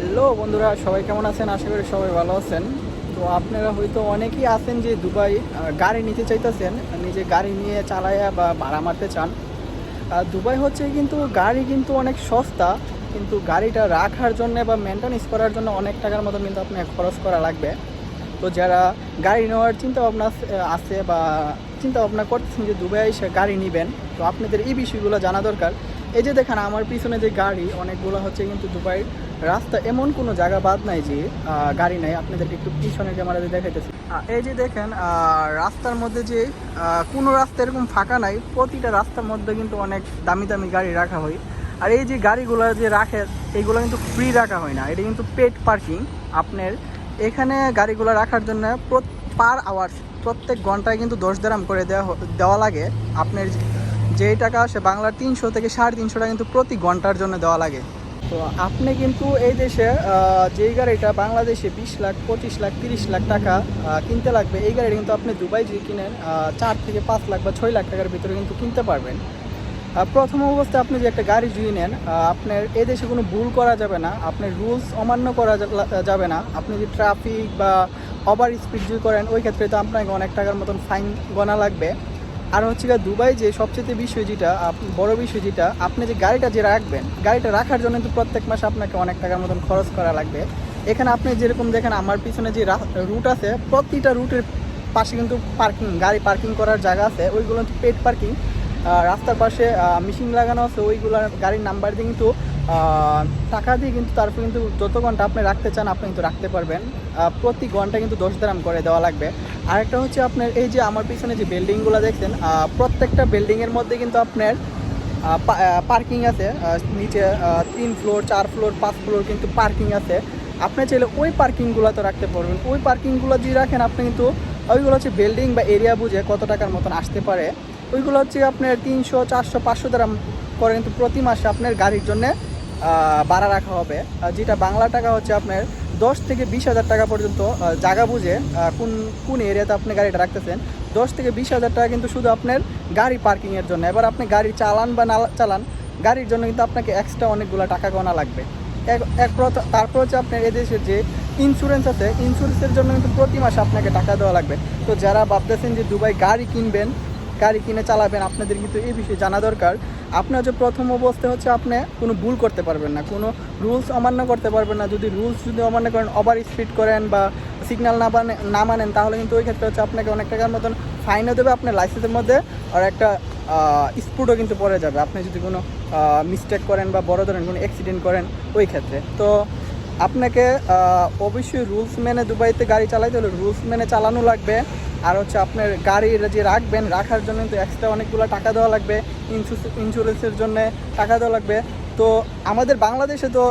Hello বন্ধুরা, সবাই কেমন আছেন? আশা করি সবাই ভালো আছেন। তো আপনারা হয়তো অনেকেই আছেন যে দুবাই গাড়ি নিতে চাইতেছেন, নিজে গাড়ি নিয়ে চালায়া বা ভাড়া মারতে চান। দুবাই হচ্ছে কিন্তু গাড়ি কিন্তু অনেক সস্তা, কিন্তু গাড়িটা রাখার জন্য বা মেনটেন্স করার জন্য অনেক টাকার মতো কিন্তু আপনাকে খরচ করা লাগবে। তো যারা গাড়ি নেওয়ার চিন্তা ভাবনা আছে- আছে বা চিন্তা ভাবনা করতেছেন যে দুবাই এসে গাড়ি নেবেন, তো আপনাদের এই বিষয়গুলো জানা দরকার। এই যে দেখেন, আমার পিছনে যে গাড়ি, অনেকগুলো হচ্ছে কিন্তু দুবাই রাস্তা। এমন কোনো জায়গা বাদ নাই যে গাড়ি নাই। আপনাদেরকে একটু পিছনে ক্যামেরাতে দেখাইতেছি। এই যে দেখেন রাস্তার মধ্যে যে কোনো রাস্তা এরকম ফাঁকা নাই, প্রতিটা রাস্তার মধ্যে কিন্তু অনেক দামি দামি গাড়ি রাখা হয়। আর এই যে গাড়িগুলো যে রাখে এইগুলো কিন্তু ফ্রি রাখা হয় না। এটা কিন্তু পেট পার্কিং আপনার। এখানে গাড়িগুলো রাখার জন্য পার আওয়ার্স প্রত্যেক ঘন্টায় কিন্তু দশ দেরাম করে দেওয়া দেওয়া লাগে। আপনার যেই টাকা আসে বাংলার তিনশো থেকে সাড়ে তিনশো টাকা কিন্তু প্রতি ঘণ্টার জন্য দেওয়া লাগে। তো আপনি কিন্তু এই দেশে যেই গাড়িটা বাংলাদেশে বিশ লাখ, পঁচিশ লাখ, তিরিশ লাখ টাকা কিনতে লাগবে, এই গাড়িটা কিন্তু আপনি দুবাই যদি কিনেন চার থেকে পাঁচ লাখ বা ছয় লাখ টাকার ভিতরে কিন্তু কিনতে পারবেন। প্রথম অবস্থায় আপনি যে একটা গাড়ি যদি নেন আপনার এ দেশে কোনো ভুল করা যাবে না, আপনার রুলস অমান্য করা যাবে না, আপনি যদি ট্রাফিক বা ওভার স্পিড যদি করেন, ওই ক্ষেত্রে তো আপনাকে অনেক টাকার মতন ফাইন গণা লাগবে। আর হচ্ছে গিয়ে দুবাই যে সবচেয়ে বিষয় যেটা বড় বিষয় যেটা, আপনি যে গাড়িটা যে রাখবেন, গাড়িটা রাখার জন্য কিন্তু প্রত্যেক মাসে আপনাকে অনেক টাকার মতন খরচ করা লাগবে। এখানে আপনি যেরকম দেখেন, আমার পিছনে যে রুট আছে, প্রতিটা রুটের পাশে কিন্তু পার্কিং গাড়ি পার্কিং করার জায়গা আছে, ওইগুলো পেড পার্কিং রাস্তার পাশে মেশিন লাগানো আছে ওইগুলোর গাড়ির নাম্বার দিয়ে কিন্তু টাকা দিয়ে কিন্তু তারপর কিন্তু যত ঘণ্টা আপনি রাখতে চান, আপনি কিন্তু রাখতে পারবেন। প্রতি ঘণ্টা কিন্তু দশ দাম করে দেওয়া লাগবে। আরেকটা হচ্ছে আপনার এই যে আমার পিছনে যে বিল্ডিংগুলো দেখছেন প্রত্যেকটা বিল্ডিংয়ের মধ্যে কিন্তু আপনার পার্কিং আছে। নিচে তিন ফ্লোর চার ফ্লোর পাঁচ ফ্লোর কিন্তু পার্কিং আছে। আপনি চাইলে ওই পার্কিংগুলোতে রাখতে পারবেন। ওই পার্কিংগুলো যদি রাখেন, আপনি কিন্তু ওইগুলো হচ্ছে বিল্ডিং বা এরিয়া বুঝে কত টাকার মতন আসতে পারে। ওইগুলো হচ্ছে আপনার তিনশো, চারশো, পাঁচশো দ্বারা করে কিন্তু প্রতি মাসে আপনার গাড়ির জন্য ভাড়া রাখা হবে। যেটা বাংলা টাকা হচ্ছে আপনার দশ থেকে বিশ হাজার টাকা পর্যন্ত জায়গা বুঝে কোন কোন এরিয়াতে আপনি গাড়িটা রাখতেছেন। দশ থেকে বিশ হাজার টাকা কিন্তু শুধু আপনার গাড়ি পার্কিংয়ের জন্য। এবার আপনি গাড়ি চালান বা না চালান, গাড়ির জন্য কিন্তু আপনাকে এক্সট্রা অনেকগুলো টাকা গোনা লাগবে। এক তারপর হচ্ছে আপনার এদেশের যে ইন্স্যুরেন্স আছে ইন্স্যুরেন্সের জন্য কিন্তু প্রতি মাসে আপনাকে টাকা দেওয়া লাগবে। তো যারা ভাবতেছেন যে দুবাই গাড়ি কিনবেন গাড়ি কিনে চালাবেন, আপনাদের কিন্তু এই বিষয়ে জানা দরকার। আপনার যে প্রথম অবস্থায় হচ্ছে, আপনি কোনো ভুল করতে পারবেন না। কোনো রুলস অমান্য করতে পারবেন না। যদি রুলস যদি অমান্য করেন ওভার স্পিড করেন বা সিগন্যাল না মানে না মানেন, তাহলে কিন্তু ওই ক্ষেত্রে হচ্ছে আপনাকে অনেক টাকার মতন ফাইনও দেবে আপনার লাইসেন্সের মধ্যে আর একটা স্পুটও কিন্তু পড়ে যাবে। আপনি যদি কোনো মিস্টেক করেন বা বড় ধরনের কোনো অ্যাক্সিডেন্ট করেন, ওই ক্ষেত্রে। তো আপনাকে অবশ্যই রুলস মেনে দুবাইতে গাড়ি চালাইতে হলে রুলস মেনে চালানো লাগবে। আর হচ্ছে আপনার গাড়ির যে রাখবেন, রাখার জন্য তো এক্সট্রা অনেকগুলো টাকা দেওয়া লাগবে ইন্স্যুরেন্সের জন্য টাকা দেওয়া লাগবে। তো আমাদের বাংলাদেশে তো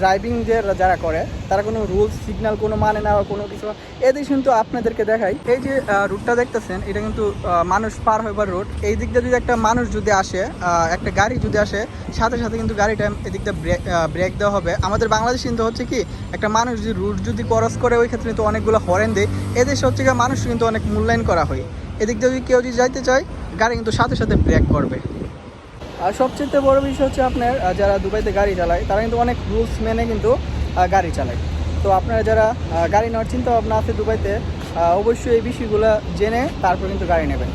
ড্রাইভিং যে যারা করে, তারা কোনো রুলস সিগন্যাল কোনো মানে না বা কোনো কিছু। এদিকে কিন্তু আপনাদেরকে দেখাই। এই যে রুটটা দেখতেছেন, এটা কিন্তু মানুষ পার হইবার রুট এই দিক দিয়ে যদি একটা মানুষ যদি আসে একটা গাড়ি যদি আসে, সাথে সাথে কিন্তু গাড়িটা এদিক দিয়ে ব্রেক ব্রেক দেওয়া হবে। আমাদের বাংলাদেশ কিন্তু হচ্ছে কি, একটা মানুষ যদি রুট যদি ক্রস করে, ওই ক্ষেত্রে কিন্তু অনেকগুলো হরেন দেয়। এদেশে হচ্ছে কি মানুষ কিন্তু অনেক মূল্যায়ন করা হয়। এদিক দিয়ে যদি কেউ যদি যাইতে চায়, গাড়ি কিন্তু সাথে সাথে ব্রেক করবে। আর সবচেয়ে বড় বিষয় হচ্ছে আপনার যারা দুবাইতে গাড়ি চালায়, তারা কিন্তু অনেক রুলস মেনে কিন্তু গাড়ি চালায়। তো আপনারা যারা গাড়ি নেওয়ার চিন্তা ভাবনা আছে দুবাইতে অবশ্যই এই বিষয়গুলো জেনে তারপর কিন্তু গাড়ি নেবেন।